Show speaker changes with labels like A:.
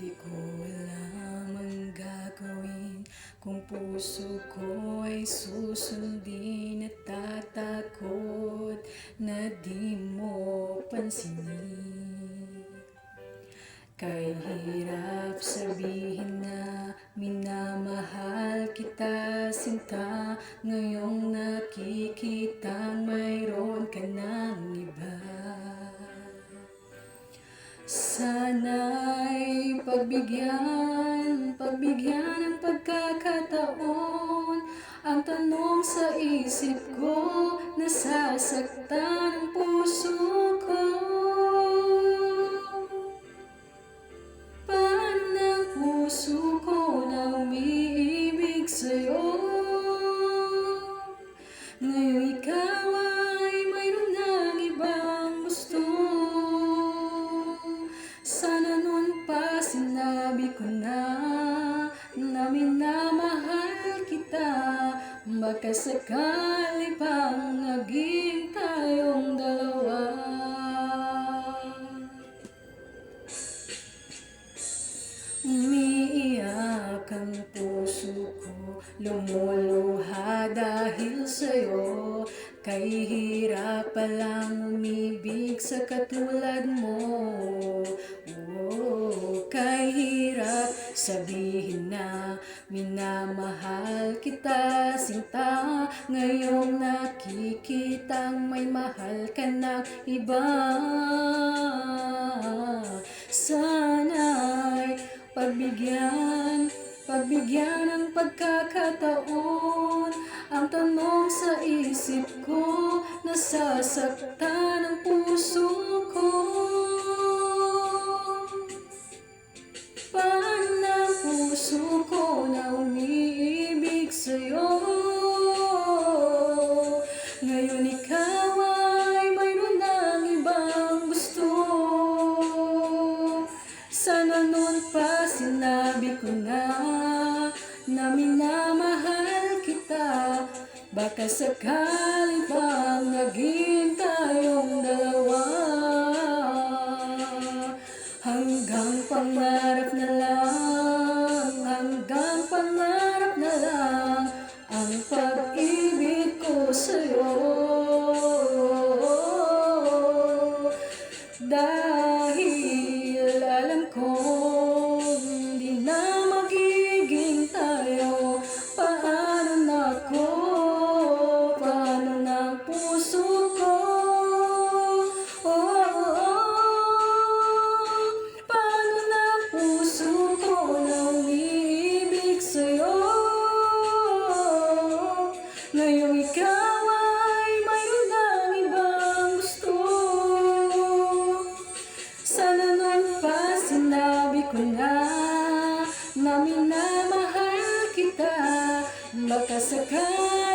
A: Di ko alam ang gagawin. Kung puso ko ay susundin At tatakot na di mo pansinin. Kay hirap sabihin na Minamahal kita, sinta. Ngayong nakikita mayroon ka ng Sana'y pagbigyan, pagbigyan ng pagkakataon. Ang tanong sa isip ko, nasasaktan ang puso na Na minamahal kita. Baka sakali pang naging tayong dalawa. Umiiyak ang puso ko Lumuluha dahil sa'yo. Kay hirap palang umibig sa katulad mo. Oh, Kay hirap sabihin na Minamahal kita sinta. Ngayong nakikitang may mahal ka ng iba. Sana'y pagbigyan, pagbigyan ng pagkakataon. Ang tanong sa isip ko, nasasaktan ang puso ko sa'yo. Ngayon ikaw ay mayroon ng ibang gusto. Sana noon pa sinabi ko na Na minamahal kita. Baka sakali bang naging tayong dalawa. Hanggang pangarap ko na Na minamahal kita Baka sakali